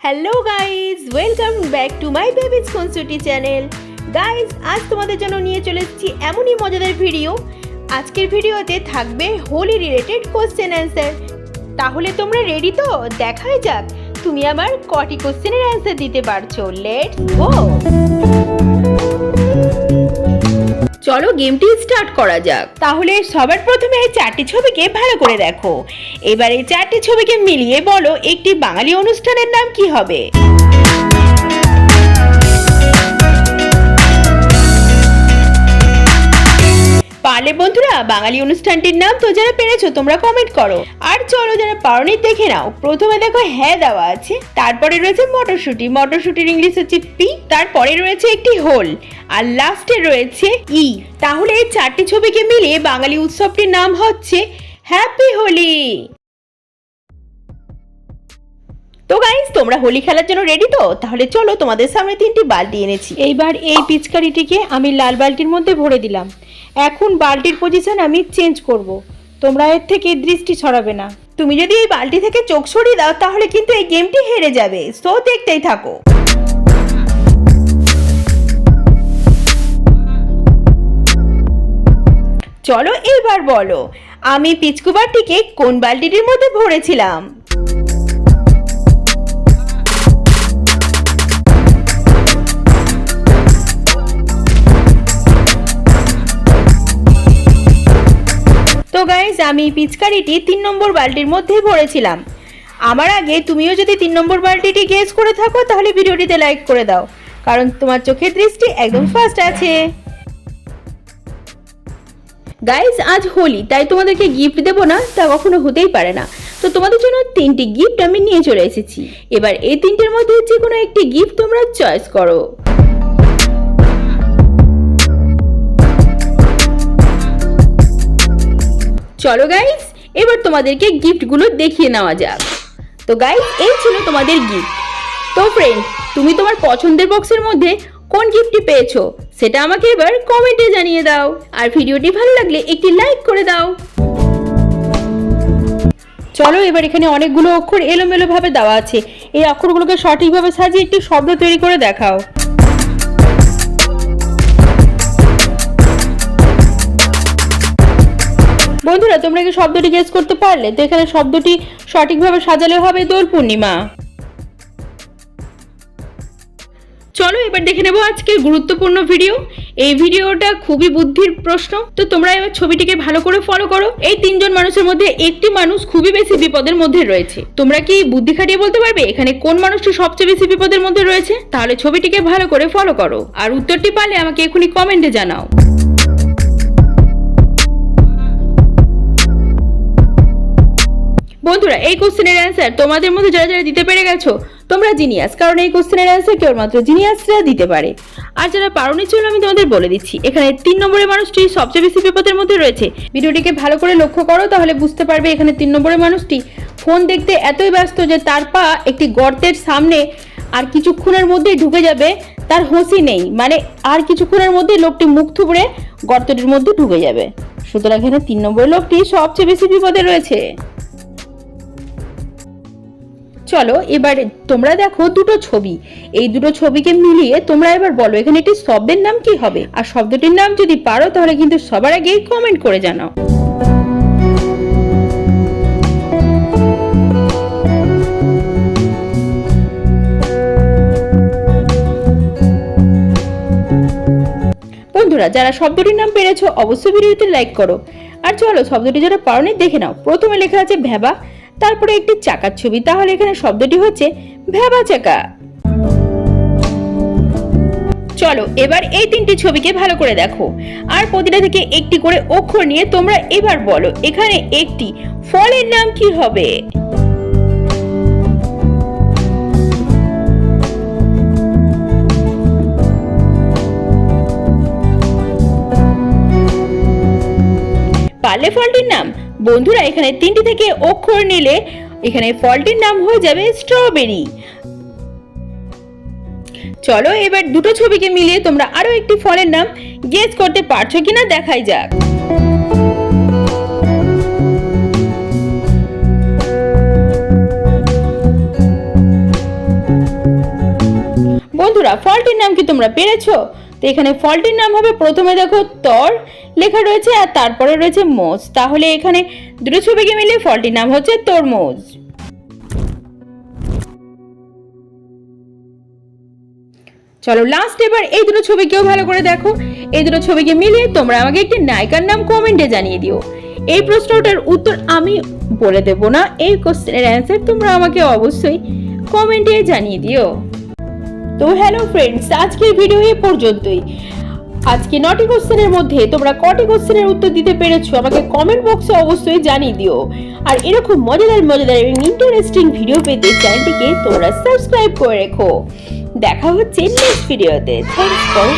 Hello guys welcome back to my babies কনসুটি channel guys আজ তোমাদের জন্য নিয়ে চলে এসেছি এমনই মজাদার ভিডিও আজকের ভিডিওতে থাকবে হোলি রিলেটেড কোশ্চেন অ্যান্সার তাহলে তোমরা রেডি তো? দেখাই যাক। তুমি আমার কটি কোশ্চেনের অ্যান্সার দিতে পারছ। লেটস গো চলো গেমটি স্টার্ট করা যাক। তাহলে সবার প্রথমে এই চারটি ছবিকে ভালো করে দেখো। এবারে চারটি ছবিকে মিলিয়ে বলো একটি বাঙালি অনুষ্ঠানের নাম কি হবে? বাঙালি অনুষ্ঠানটির নাম তো যারা পেরেছ, তোমরা কমেন্ট করো। আর চলো যারা পারোনি, দেখে নাও। প্রথমে দেখো হ্যাঁ দেওয়া আছে। তারপরে রয়েছে মটরশুটি। মটরশুটির ইংলিশ হচ্ছে পি। তারপরে রয়েছে একটি হোল। আর লাস্টে রয়েছে ই। তাহলে এই চারটি ছবিকে মিলিয়ে বাঙালি উৎসবটির নাম হচ্ছে হ্যাপি হোলি তো গাইস তোমরা হোলি খেলার জন্য রেডি তো? তাহলে চলো তোমাদের সামনে তিনটি বালতি এনেছি। এইবার এই পিচকারিটিকে আমি লাল বালতির মধ্যে ভরে দিলাম। এখন বালতির পজিশন আমি চেঞ্জ করব। তোমরা এর থেকে দৃষ্টি ছড়াবে না। তুমি যদি এই বালতি থেকে চোখ সরিয়ে দাও, তাহলে কিন্তু এই গেমটি হেরে যাবে। সো দেখতেই থাকো। চলো এবার বলো, আমি পিচকুবারটিকে কোন বালতিটির মধ্যে ভরেছিলাম? তো গাইজ আমি পিচকারিটি তিন নম্বর বালতির মধ্যেই ভরেছিলাম। আমার আগে তুমিও যদি তিন নম্বর বালতিটি গেস করে থাকো, তাহলে ভিডিওটিতে লাইক করে দাও। কারণ তোমার চোখের দৃষ্টি একদম ফার্স্ট আছে। গাইজ আজ হোলি, তাই তোমাদেরকে গিফট দেবো না, তা কখনো হতেই পারে না। তো তোমাদের জন্য তিনটি গিফট আমি নিয়ে চলে এসেছি। এবার এই তিনটের মধ্যে যে কোনো একটি গিফট তোমরা চয়েস করো। চলো গাইস এবার তোমাদেরকে গিফটগুলো দেখিয়ে নেওয়া যাক। তো গাইস এই ছিল তোমাদের গিফট তো ফ্রেন্ড তুমি তোমার পছন্দের বক্সের মধ্যে কোন গিফটটি পেয়েছ, সেটা আমাকে এবার কমেন্টে জানিয়ে দাও। আর ভিডিওটি ভালো লাগলে একটি লাইক করে দাও। চলো এবার এখানে অনেকগুলো অক্ষর এলোমেলোভাবে দেওয়া আছে। এই অক্ষরগুলোকে সঠিকভাবে সাজিয়ে একটি শব্দ তৈরি করে দেখাও। বন্ধুরা, তোমরা কি শব্দটি গেস করতে পারলে? তো এখানে শব্দটি সঠিকভাবে সাজালে হবে দোল পূর্ণিমা। চলো, এবার দেখে নেব আজকের গুরুত্বপূর্ণ ভিডিও এই ভিডিওটা খুবই বুদ্ধির প্রশ্ন। তো তোমরা এবার ছবিটিকে ভালো করে ফলো করো। এই তিনজন মানুষের মধ্যে একটি মানুষ খুবই বেশি বিপদের মধ্যে রয়েছে। তোমরা কি বুদ্ধি খাটিয়ে বলতে পারবে? এখানে কোন মানুষটি সবচেয়ে বেশি বিপদের মধ্যে রয়েছে? তাহলে ছবিটিকে ভালো করে ফলো করো। আর উত্তরটি পারলে আমাকে এখনই কমেন্টে জানাও। বন্ধুরা, এই কোশ্চেনের অ্যান্সার তোমাদের মধ্যে যারা যারা দিতে পেরে গেছো, তোমরা জিনিয়াস কারণ এই কোশ্চেনের অ্যান্সার কেবলমাত্র জিনিয়াসরা দিতে পারে। আর যারা পারোনি ছিল আমি তোমাদের বলে দিচ্ছি। এখানে তিন নম্বরের মানুষটি সবচেয়ে বেশি বিপদের মধ্যে রয়েছে। ভিডিওটিকে ভালো করে লক্ষ্য করো, তাহলে বুঝতে পারবে এখানে তিন নম্বরের মানুষটি ফোন দেখতে এতই ব্যস্ত যে তার পা একটি গর্তের সামনে আর কিছুক্ষণের মধ্যেই ঢুকে যাবে, তার হুঁশি নেই। মানে আর কিছুক্ষণের মধ্যে লোকটি মুখ থুবড়ে গর্তটির মধ্যে ঢুকে যাবে। সুতরাং এখানে তিন নম্বরের লোকটি সবচেয়ে বেশি বিপদে রয়েছে। চলো, এবার তোমরা দেখো দুটো ছবি। এই দুটো ছবিকে মিলিয়ে তোমরা এবার বলো, এখানে একটি শব্দের নাম কি হবে? আর শব্দটির নাম যদি পারো, তাহলে কিন্তু সবার আগে কমেন্ট করে জানাও। বন্ধুরা, যারা শব্দটির নাম পেরেছ, অবশ্যই ভিডিওতে লাইক করো। আর চলো, শব্দটি যারা পারোনি, দেখে নাও। প্রথমে লেখা আছে ভেবা তারপরে একটি চাকার ছবি। তাহলে এখানে শব্দটি হচ্ছে ভেবা চাকা। চলো, এবার এই তিনটি ছবিকে ভালো করে দেখো। আর প্রতিটা থেকে একটি করে অক্ষর নিয়ে তোমরা এবার বলো, এখানে একটি ফলের নাম কি হবে? পারলে ফলটির নাম বন্ধুরা, এখানে তিনটি থেকে অক্ষর নিলে এখানে ফলটির নাম হয়ে যাবে স্ট্রবেরি। চলো এবার দুটো ছবিকে মিলিয়ে তোমরা আরও একটি ফলের নাম গেস করতে পারছ কিনা দেখাই যাক। বন্ধুরা, ফলটির নাম কি তোমরা পেরেছ? তো এখানে ফলটির নাম হবে প্রথমে দেখো তর, লেখা রয়েছে আর তারপরে রয়েছে মোজ। তাহলে এখানে দুটো ছবিকে মিলিয়ে ফলটির নাম হচ্ছে তরমুজ। চলো লাস্ট এবার এই দুটো ছবিকেও ভালো করে দেখো। এই দুটো ছবিকে মিলিয়ে তোমরা আমাকে একটি নায়িকার নাম কমেন্টে জানিয়ে দিও। এই প্রশ্নটার উত্তর আমি বলে দেব না, এই কোশ্চেনের অ্যান্সার তোমরা আমাকে অবশ্যই কমেন্টে জানিয়ে দিও। তো হ্যালো ফ্রেন্ডস, আজকের ভিডিও এ পর্যন্তই। আজকে নটি কোশ্চেনের মধ্যে তোমরা কটি কোশ্চেনের উত্তর দিতে পেরেছ, আমাকে কমেন্ট বক্সে অবশ্যই জানিয়ে দিও। আর এরকম মজাদার মজাদার এবং ইন্টারেস্টিং ভিডিও পেতে চ্যানেলটিকে তোমরা সাবস্ক্রাইব করে রেখো। দেখা হচ্ছে নেক্সট ভিডিওতে থ্যাংকস ফর